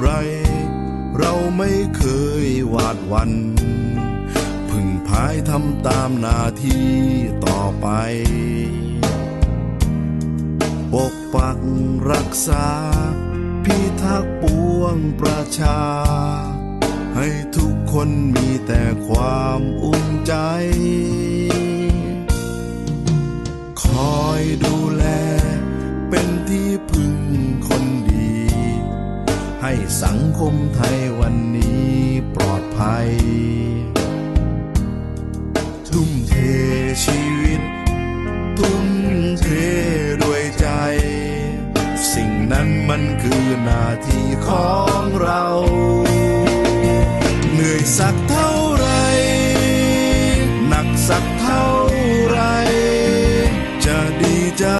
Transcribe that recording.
ไร เราไม่เคยหวาดวัน พึ่งพายทำตามนาทีต่อไป ปกปักรักษา พิทักษ์ปวงประชา ให้ทุกคนมีแต่ความอุ่นใจ คอยดูแลเป็นที่พึ่งคน ให้สังคมไทยวันนี้ปลอดภัย ทุ่มเทชีวิต ทุ่มเทด้วยใจ สิ่งนั้นมันคือหน้าที่ของเรา เหนื่อยสัก